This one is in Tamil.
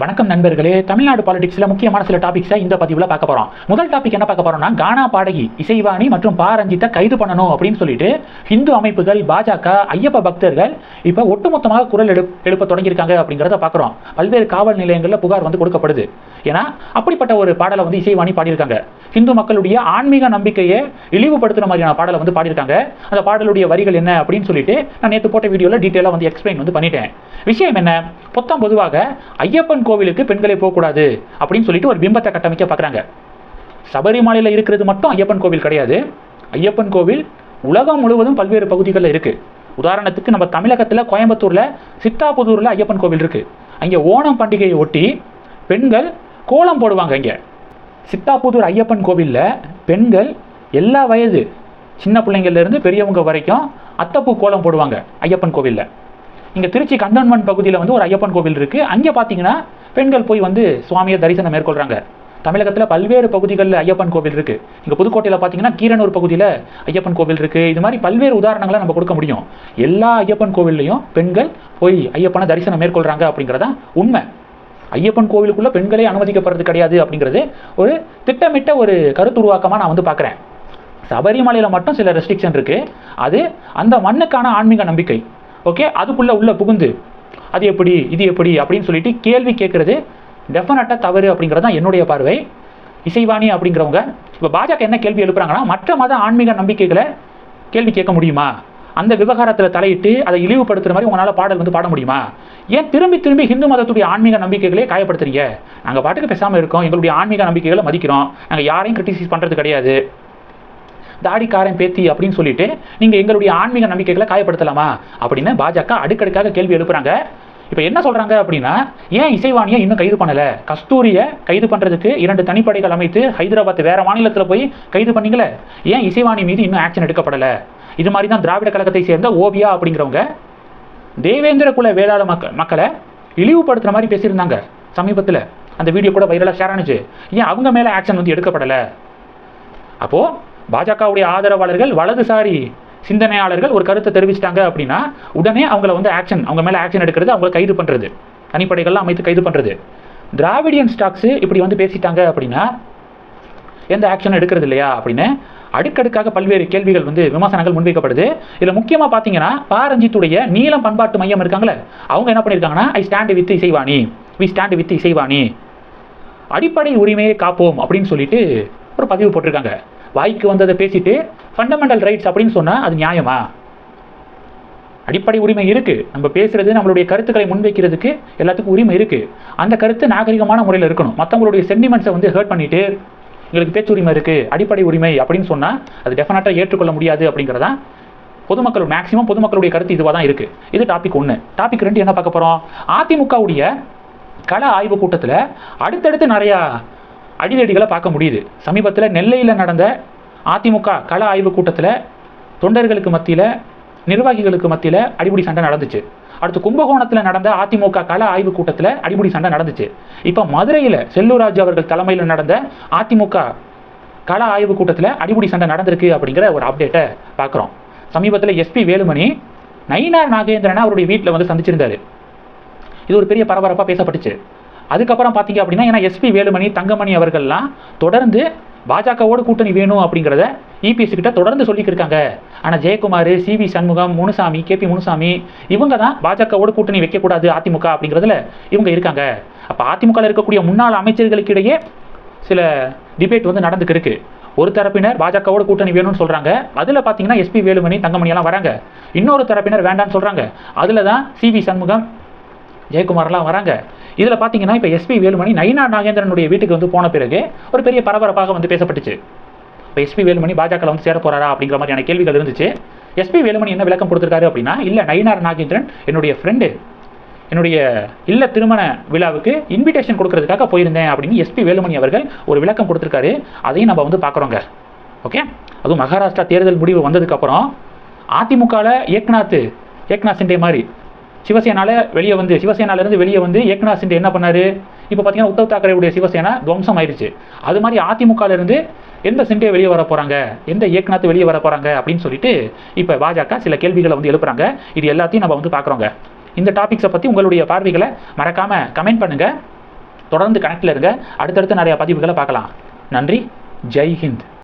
வணக்கம் நண்பர்களே. தமிழ்நாடு பாலிடிக்ஸில் முக்கியமான சில டாபிக்ஸை இந்த பதிவில் பார்க்க போகிறோம் முதல் டாபிக் என்ன பார்க்க போறோம்னா கானா பாடகி இசைவாணி மற்றும் பா ரஞ்சித்தை கைது பண்ணணும் அப்படின்னு சொல்லிட்டு இந்து அமைப்புகள் பாஜக ஐயப்ப பக்தர்கள் இப்போ ஒட்டுமொத்தமாக குரல் எழு எழுப்ப தொடங்கியிருக்காங்க அப்படிங்கிறத பார்க்குறோம். பல்வேறு காவல் நிலையங்களில் புகார் வந்து கொடுக்கப்படுது. ஏன்னா அப்படிப்பட்ட ஒரு பாடலை வந்து இசைவாணி பாடியிருக்காங்க. இந்து மக்களுடைய ஆன்மீக நம்பிக்கையை இழிவுபடுத்துற மாதிரியான பாடலை வந்து பாடியிருக்காங்க. அந்த பாடலுடைய வரிகள் என்ன அப்படின்னு சொல்லிட்டு நான் நேற்று போட்ட வீடியோவில் டீட்டெயிலாக வந்து எக்ஸ்பிளைன் வந்து பண்ணிட்டேன். விஷயம் என்ன? பொத்தம் பொதுவாக ஐயப்பன் கோவிலுக்கு பெண்களை போகக்கூடாது அப்படின்னு சொல்லிட்டு ஒரு பிம்பத்தை கட்டமைக்க பார்க்குறாங்க. சபரிமலையில் இருக்கிறது மட்டும் ஐயப்பன் கோவில் கிடையாது. ஐயப்பன் கோவில் உலகம் முழுவதும் பல்வேறு பகுதிகளில் இருக்குது உதாரணத்துக்கு நம்ம தமிழகத்தில் கோயம்புத்தூரில் சித்தாபுதூரில் ஐயப்பன் கோவில் இருக்குது அங்கே ஓணம் பண்டிகையை ஒட்டி பெண்கள் கோலம் போடுவாங்க இங்கே. சித்தாப்புதூர் ஐயப்பன் கோவிலில் பெண்கள் எல்லா வயது சின்ன பிள்ளைங்கள்லேருந்து பெரியவங்க வரைக்கும் அத்தப்பூ கோலம் போடுவாங்க ஐயப்பன் கோவிலில். இங்கே திருச்சி கண்டோன்மெண்ட் பகுதியில் வந்து ஒரு ஐயப்பன் கோவில் இருக்குது அங்கே பார்த்தீங்கன்னா பெண்கள் போய் வந்து சுவாமியை தரிசனம் மேற்கொள்கிறாங்க தமிழகத்தில் பல்வேறு பகுதிகளில் ஐயப்பன் கோவில் இருக்குது இங்கே புதுக்கோட்டையில் பார்த்தீங்கன்னா கீரனூர் பகுதியில் ஐயப்பன் கோவில் இருக்குது இது மாதிரி பல்வேறு உதாரணங்களை நம்ம கொடுக்க முடியும். எல்லா ஐயப்பன் கோவில்லையும் பெண்கள் போய் ஐயப்பனை தரிசனம் மேற்கொள்கிறாங்க அப்படிங்கிறதான் உண்மை. ஐயப்பன் கோவிலுக்குள்ள பெண்களே அனுமதிக்கப்படுறது கிடையாது அப்படிங்கிறது ஒரு திட்டமிட்ட ஒரு கருத்துருவாக்கமாக நான் வந்து பார்க்குறேன். சபரிமலையில் மட்டும் சில ரெஸ்ட்ரிக்ஷன் இருக்குது அது அந்த மண்ணுக்கான ஆன்மீக நம்பிக்கை. ஓகே அதுக்குள்ளே உள்ள புகுந்து அது எப்படி இது எப்படி அப்படின்னு சொல்லிட்டு கேள்வி கேட்குறது டெஃபினட்டாக தவறு அப்படிங்கிறது தான் என்னுடைய பார்வை. இசைவாணி அப்படிங்கிறவங்க இப்போ பாஜக என்ன கேள்வி எழுப்புறாங்கன்னா மற்ற மத ஆன்மீக நம்பிக்கைகளை கேள்வி கேட்க முடியுமா? அந்த விவகாரத்தில் தலையிட்டு அதை இழிவுபடுத்துகிற மாதிரி உங்களால் பாடல் வந்து பாட முடியுமா? ஏன் திரும்பி திரும்பி ஹிந்து மதத்துடைய ஆன்மீக நம்பிக்கைகளே காயப்படுத்துறீங்க? நாங்கள் பாட்டுக்கு பேசாமல் இருக்கோம் எங்களுடைய ஆன்மீக நம்பிக்கைகளை மதிக்கிறோம். நாங்கள் யாரையும் கிரிட்டிசைஸ் பண்ணுறது கிடையாது. தாடிக்காரன் பேத்தி அப்படின்னு சொல்லிட்டு நீங்கள் எங்களுடைய ஆன்மீக நம்பிக்கைகளை காயப்படுத்தலாமா? அப்படின்னு பாஜக அடுக்கடுக்காக கேள்வி எழுப்புறாங்க. இப்போ என்ன சொல்கிறாங்க அப்படின்னா ஏன் இசைவாணியை இன்னும் கைது பண்ணலை? கஸ்தூரியை கைது பண்ணுறதுக்கு இரண்டு தனிப்படைகள் அமைத்து ஹைதராபாத் வேறு மாநிலத்தில் போய் கைது பண்ணீங்களே? ஏன் இசைவாணி மீது இன்னும் ஆக்ஷன் எடுக்கப்படலை? இது மாதிரி தான் திராவிட கழகத்தை சேர்ந்த ஓவியா அப்படிங்கிறவங்க தேவேந்திர குல வேளாள மக்க மக்களை இழிவுபடுத்துகிற மாதிரி பேசியிருந்தாங்க சமீபத்தில். அந்த வீடியோ கூட வைரலாக ஷேர் ஆனிச்சு. ஏன் அவங்க மேலே ஆக்ஷன் வந்து எடுக்கப்படலை? அப்போது பாஜகவுடைய ஆதரவாளர்கள் வலதுசாரி சிந்தனையாளர்கள் ஒரு கருத்தை தெரிவிச்சிட்டாங்க அப்படின்னா உடனே அவங்கள வந்து ஆக்ஷன் அவங்க மேலே ஆக்ஷன் எடுக்கிறது அவங்களை கைது பண்ணுறது தனிப்படைகள்லாம் அமைத்து கைது பண்ணுறது திராவிடியன் ஸ்டாக்ஸு இப்படி வந்து பேசிட்டாங்க அப்படின்னா எந்த ஆக்ஷன் எடுக்கிறது இல்லையா அப்படின்னு அடுக்கடுக்காக பல்வேறு கேள்விகள் வந்து விமர்சனங்கள் முன்வைக்கப்படுது. இதில் முக்கியமாக பார்த்தீங்கன்னா பாரஞ்சித்துடைய நீளம் பண்பாட்டு மையம் இருக்காங்களே அவங்க என்ன பண்ணியிருக்காங்கன்னா I stand with Isaivani. We stand with Isaivani. அடிப்படை உரிமையை காப்போம் அப்படின்னு சொல்லிட்டு ஒரு பதிவு போட்டிருக்காங்க. வாய்க்கு வந்ததை பேசிட்டு ஃபண்டமெண்டல் ரைட்ஸ் அப்படின்னு சொன்னால் அது நியாயமா? அடிப்படை உரிமை இருக்குது நம்ம பேசுகிறது நம்மளுடைய கருத்துக்களை முன்வைக்கிறதுக்கு எல்லாத்துக்கும் உரிமை இருக்குது அந்த கருத்து நாகரிகமான முறையில் இருக்கணும். மற்றவங்களுடைய சென்டிமெண்ட்ஸை வந்து ஹர்ட் பண்ணிவிட்டு எங்களுக்கு பேச்சுரிமை இருக்குது அடிப்படை உரிமை அப்படின்னு சொன்னால் அது டெஃபினட்டாக ஏற்றுக்கொள்ள முடியாது அப்படிங்கிறதா பொதுமக்கள் மேக்ஸிமம் பொதுமக்களுடைய கருத்து இதுவாக தான் இருக்குது இது டாபிக் ஒன்று டாபிக் ரெண்டு என்ன பார்க்க போகிறோம் அதிமுகவுடைய கள ஆய்வு கூட்டத்தில் அடுத்தடுத்து நிறையா அடிதடிகளை பார்க்க முடியுது. சமீபத்தில் நெல்லையில் நடந்த அதிமுக கள ஆய்வு கூட்டத்தில் தொண்டர்களுக்கு மத்தியில் நிர்வாகிகளுக்கு மத்தியில் அடிப்படை சண்டை நடந்துச்சு. அடுத்து கும்பகோணத்தில் நடந்த அதிமுக கள ஆய்வு கூட்டத்தில் அடிமுடி சண்டை நடந்துச்சு. இப்போ மதுரையில் செல்லூராஜ் அவர்கள் தலைமையில் நடந்த அதிமுக கள ஆய்வு கூட்டத்தில் அடிமுடி சண்டை நடந்திருக்கு அப்படிங்கிற ஒரு அப்டேட்டை பார்க்குறோம் சமீபத்தில் எஸ்பி வேலுமணி நயினார் நாகேந்திரனை அவருடைய வீட்டில் வந்து சந்திச்சிருந்தாரு. இது ஒரு பெரிய பரபரப்பாக பேசப்பட்டுச்சு. அதுக்கப்புறம் பார்த்தீங்க அப்படின்னா ஏன்னா எஸ்பி வேலுமணி தங்கமணி அவர்கள்லாம் தொடர்ந்து பாஜகவோட கூட்டணி வேணும் அப்படிங்கிறத இபிஎஸ் கிட்ட தொடர்ந்து சொல்லிக்கிருக்காங்க. ஆனால் Jayakumar C V Shanmugam Munusamy K P Munusamy இவங்க தான் பாஜகவோட கூட்டணி வைக்கக்கூடாது அதிமுக அப்படிங்கிறதுல இவங்க இருக்காங்க. அப்போ அதிமுகவில் இருக்கக்கூடிய முன்னாள் அமைச்சர்களுக்கு இடையே சில டிபேட் வந்து நடந்துக்கு இருக்கு ஒரு தரப்பினர் பாஜகவோட கூட்டணி வேணும்னு சொல்கிறாங்க அதில் பார்த்தீங்கன்னா எஸ்பி வேலுமணி தங்கமணியெல்லாம் வராங்க. இன்னொரு தரப்பினர் வேண்டாம்னு சொல்கிறாங்க அதில் தான் சி வி சண்முகம் ஜெயக்குமார்லாம் வராங்க. இதில் பார்த்தீங்கன்னா இப்போ எஸ்பி வேலுமணி நயினா நாகேந்திரனுடைய வீட்டுக்கு வந்து போன பிறகு ஒரு பெரிய பரபரப்பாக வந்து பேசப்பட்டுச்சு. இப்போ எஸ்பி வேலுமணி பாஜக வந்து சேர போகிறாரா அப்படிங்கிற மாதிரியான கேள்விகள் இருந்துச்சு. எஸ்பி வேலுமணி என்ன விளக்கம் கொடுத்துருக்காரு அப்படின்னா இல்லை நயினார் நாகேந்திரன் என்னுடைய ஃப்ரெண்டு என்னுடைய இல்ல திருமண விழாவுக்கு இன்விடேஷன் கொடுக்கறதுக்காக போயிருந்தேன் அப்படின்னு எஸ்பி வேலுமணி அவர்கள் ஒரு விளக்கம் கொடுத்துருக்காரு. அதையும் நம்ம வந்து பார்க்குறோங்க ஓகே? அதுவும் மகாராஷ்டிரா தேர்தல் முடிவு வந்ததுக்கப்புறம் அதிமுகவில் ஏக்நாத் ஏக்நாத் சிண்டே மாதிரி சிவசேனால வெளியே வந்து சிவசேனாலேருந்து வெளியே வந்து ஏக்நாத் சிண்டே என்ன பண்ணாரு? இப்போ பார்த்தீங்கன்னா உத்தவ் தாக்கரேவுடைய சிவசேனா துவம்சம் ஆயிடுச்சு அது மாதிரி அதிமுகலேருந்து எந்த சிண்டே வெளியே வர போகிறாங்க எந்த ஏக்நாத் வெளியே வர போகிறாங்க அப்படின்னு சொல்லிட்டு இப்போ பாஜக சில கேள்விகளை வந்து எழுப்புறாங்க. இது எல்லாத்தையும் நம்ம வந்து பார்க்குறோங்க இந்த டாபிக்ஸை பற்றி உங்களுடைய பார்வைகளை மறக்காமல் கமெண்ட் பண்ணுங்கள் தொடர்ந்து கனெக்டில் இருங்க. அடுத்தடுத்து நிறைய பதிவுகளை பார்க்கலாம். நன்றி. ஜெய் ஹிந்த்.